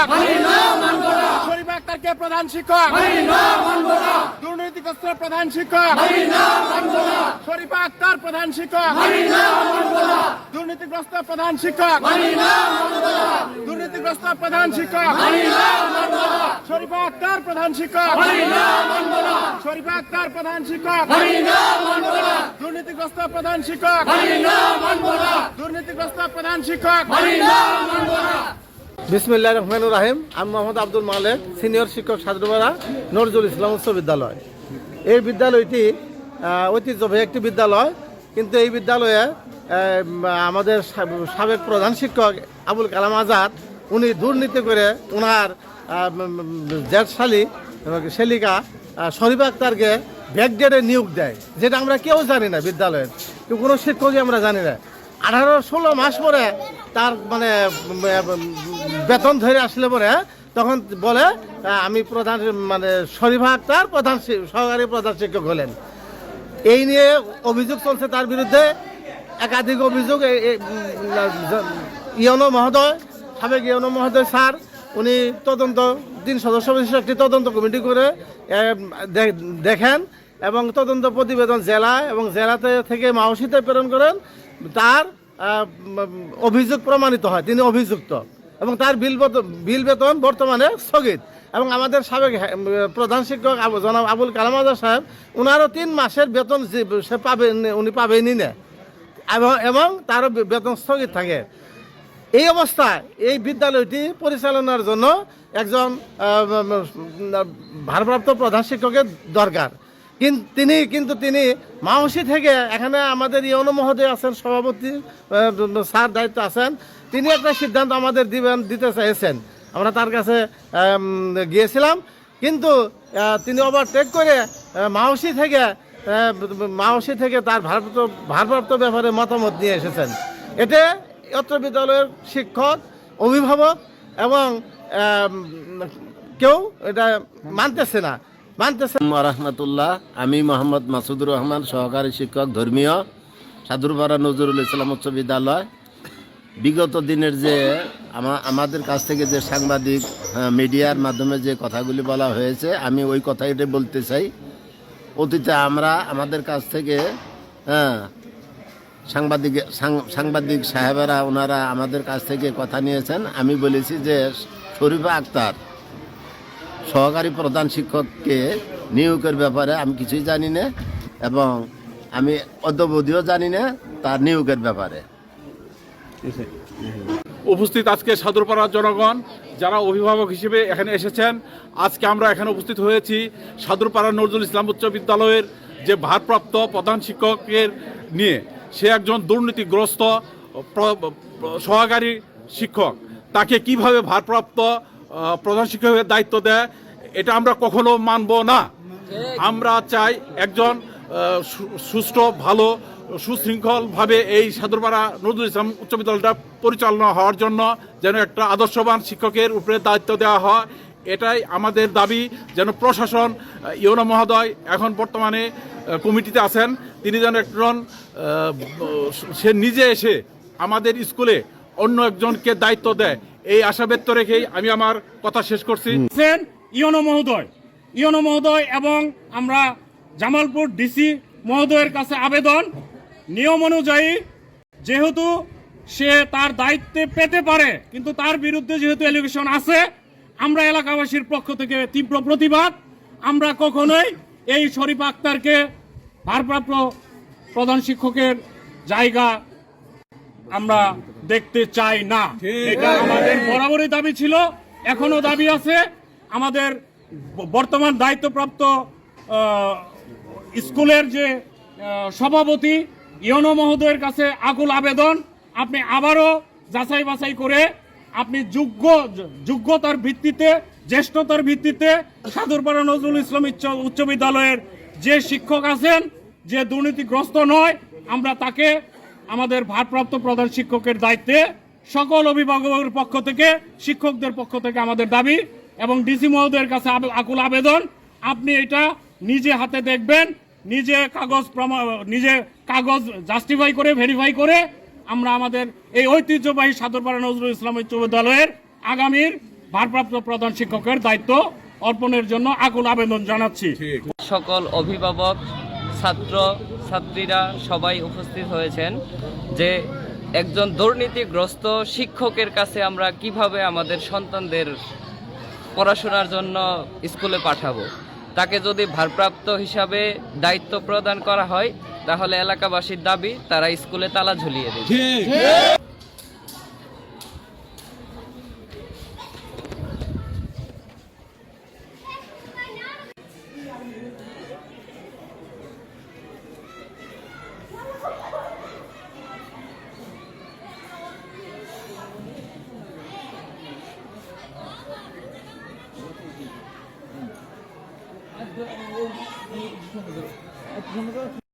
প্রধান শিক্ষক শরীফ আক্তারকে প্রধান শিক্ষক দুর্নীতিগ্রস্ত প্রধান শিক্ষক শরীফ আক্তার প্রধান শিক্ষক দুর্নীতিগ্রস্ত প্রধান শিক্ষক দুর্নীতিগ্রস্ত প্রধান শিক্ষক শরীফ আক্তার প্রধান শিক্ষক শরীফ আক্তার প্রধান শিক্ষক দুর্নীতিগ্রস্ত প্রধান শিক্ষক দুর্নীতিগ্রস্ত প্রধান শিক্ষক বিসমিল্লাহ রহমান রাহিম। আমি মোহাম্মদ আব্দুল মালেক সিনিয়র শিক্ষক সাদরপাড়া নজরুল ইসলাম উচ্চ বিদ্যালয়। এই বিদ্যালয়টি ঐতিহ্যবাহী একটি বিদ্যালয় কিন্তু এই বিদ্যালয়ে আমাদের সাবেক প্রধান শিক্ষক আবুল কালাম আজাদ উনি দুর্নীতি করে ওনার জেঠশালী আহ, শরীফ আক্তারকে ব্যাকডেটে নিয়োগ দেয় যেটা আমরা কেউ জানি না বিদ্যালয়ের। কোনো শিক্ষকই আমরা জানি না। আঠারো ষোলো মাস পরে তার মানে বেতন ধরে আসলে পরে তখন বলে আমি প্রধান মানে শরীফা আক্তার, প্রধান সহকারী প্রধান শিক্ষক হলেন। এই নিয়ে অভিযোগ চলছে তার বিরুদ্ধে। একাধিক অভিযোগ ইয়নো মহোদয়, সাবেক ইয়নো মহোদয় স্যার, উনি তদন্ত, তিন সদস্য বিশিষ্ট একটি তদন্ত কমিটি করে দেখেন এবং তদন্ত প্রতিবেদন জেলা এবং জেলাতে থেকে মাওসিতে প্রেরণ করেন। তার অভিযোগ প্রমাণিত হয়, তিনি অভিযুক্ত। এবং তার বিল বিল বেতন বর্তমানে স্থগিত। এবং আমাদের সাবেক প্রধান শিক্ষক জনাব আবুল কালাম আজাদ সাহেব ওনারও তিন মাসের বেতন সে পাবেন উনি পাবেনই না। এবং এবং তারও বেতন স্থগিত থাকে। এই অবস্থায় এই বিদ্যালয়টি পরিচালনার জন্য একজন ভারপ্রাপ্ত প্রধান শিক্ষকের দরকার। কিন্তু তিনি কিন্তু তিনি মাউসি থেকে এখানে আমাদের ইয়নো মহোদয় আছেন, সভাপতি স্যার দায়িত্ব আছেন। তিনি একটা সিদ্ধান্ত আমাদের দিবেন, দিতে চাইছেন। আমরা তার কাছে গিয়েছিলাম, কিন্তু তিনি ওভারটেক করে মাউসি থেকে মাউসি থেকে তার ভারপ্রাপ্ত ভারপ্রাপ্ত ব্যাপারে মতামত নিয়ে এসেছেন। এতে অত্র বিদ্যালয়ের শিক্ষক, অভিভাবক এবং কেউ এটা মানতেছে না। মানতেছে রহমতুল্লাহ। আমি মোহাম্মদ মাসুদুর রহমান, সহকারী শিক্ষক, ধর্মীয়, সাধুরপাড়া নজরুল ইসলাম উচ্চ বিদ্যালয়। বিগত দিনের যে আমা- আমাদের কাছ থেকে যে সাংবাদিক হ্যাঁ, মিডিয়ার মাধ্যমে যে কথাগুলি বলা হয়েছে আমি ওই কথাইটাই বলতে চাই। অতীতে আমরা আমাদের কাছ থেকে হ্যাঁ সাংবাদিক সাংবাদিক সাহেবেরা ওনারা আমাদের কাছ থেকে কথা নিয়েছেন। আমি বলেছি যে শরীফা আক্তার সহকারী প্রধান শিক্ষককে নিয়োগের ব্যাপারে আমি কিছুই জানি না এবং আমি অদ্যবধিও জানি না তার নিয়োগের ব্যাপারে। উপস্থিত আজকে সাদুরপাড়ার জনগণ, যারা অভিভাবক হিসেবে এখানে এসেছেন, আজকে আমরা এখানে উপস্থিত হয়েছি সাদুরপাড়া নজরুল ইসলাম উচ্চ বিদ্যালয়ের যে ভারপ্রাপ্ত প্রধান শিক্ষকের নিয়ে। সে একজন দুর্নীতিগ্রস্ত সহকারী শিক্ষক। তাকে কীভাবে ভারপ্রাপ্ত প্রধান শিক্ষকের দায়িত্ব দেয়, এটা আমরা কখনো মানব না। আমরা চাই একজন সুষ্ঠু, ভালো, সুশৃঙ্খলভাবে এই সাদুরপাড়া নজরুল ইসলাম উচ্চ বিদ্যালয়টা পরিচালনা হওয়ার জন্য যেন একটা আদর্শবান শিক্ষকের উপরে দায়িত্ব দেওয়া হয়, এটাই আমাদের দাবি, যেন প্রশাসন ইউনো মহোদয় এখন বর্তমানে কমিটিতে আছেন, তিনি যেন একজন সে নিজে এসে আমাদের স্কুলে অন্য একজনকে দায়িত্ব দেয়, এই আশা ব্যক্ত রেখেই আমি আমার কথা শেষ করছি। ইয়নো মহোদয়। ইয়নো মহোদয় এবং আমরা জামালপুর ডিসি মহোদয়ের কাছে আবেদন। নিয়ম অনুযায়ী যেহেতু সে তার দায়িত্বে পেতে পারে, কিন্তু তার বিরুদ্ধে যেহেতু এলিগেশন আছে, আমরা এলাকাবাসীর পক্ষ থেকে তীব্র প্রতিবাদ। আমরা কখনোই এই শরীফ আক্তারকে ভারপ্রাপ্ত প্রধান শিক্ষকের জায়গা আমরা দেখতে চাই না। এটা আমাদের বরাবরই দাবি ছিল এখনও দাবি আছে। আমাদের বর্তমান দায়িত্বপ্রাপ্ত স্কুলের যে সভাপতি ইয়নো মহোদয়ের কাছে আকুল আবেদন, আপনি আবারও যাচাই বাছাই করে আপনি যোগ্য, যোগ্যতার ভিত্তিতে, জ্যেষ্ঠতার ভিত্তিতে সাদুরপাড়া নজরুল ইসলাম উচ্চ- বিদ্যালয়ের যে শিক্ষক আছেন, যে দুর্নীতিগ্রস্ত নয়, আমরা তাকে আমাদের ভারপ্রাপ্ত প্রধান শিক্ষকের দায়িত্বে সকল অভিভাবকের পক্ষ থেকে, শিক্ষকদের পক্ষ থেকে আমাদের দাবি এবং ডিসি মহোদয়ের কাছে আকুল আবেদন। আপনি এটা নিজে হাতে দেখবেন নিজে কাগজ প্রমা- নিজে কাগজ জাস্টিফাই করে ভেরিফাই করে আমরা আমাদের এই ঐতিহ্যবাহী সাদরপাড়া নজরুল ইসলাম উচ্চ বিদ্যালয়ের আগামীর ভারপ্রাপ্ত প্রধান শিক্ষকের দায়িত্ব অর্পণের জন্য আকুল আবেদন জানাচ্ছি। সকল অভিভাবক ছাত্র ছাত্রীরা সবাই উপস্থিত হয়েছেন যে একজন দুর্নীতিগ্রস্ত শিক্ষকের কাছে আমরা কীভাবে আমাদের সন্তানদের পড়াশোনার জন্য স্কুলে পাঠাবো। তাকে যদি ভারপ্রাপ্ত হিসাবে দায়িত্ব প্রদান করা হয়, তাহলে এলাকাবাসীর দাবি, তারা স্কুলে তালা ঝুলিয়ে দেবে। 我，你，怎么个？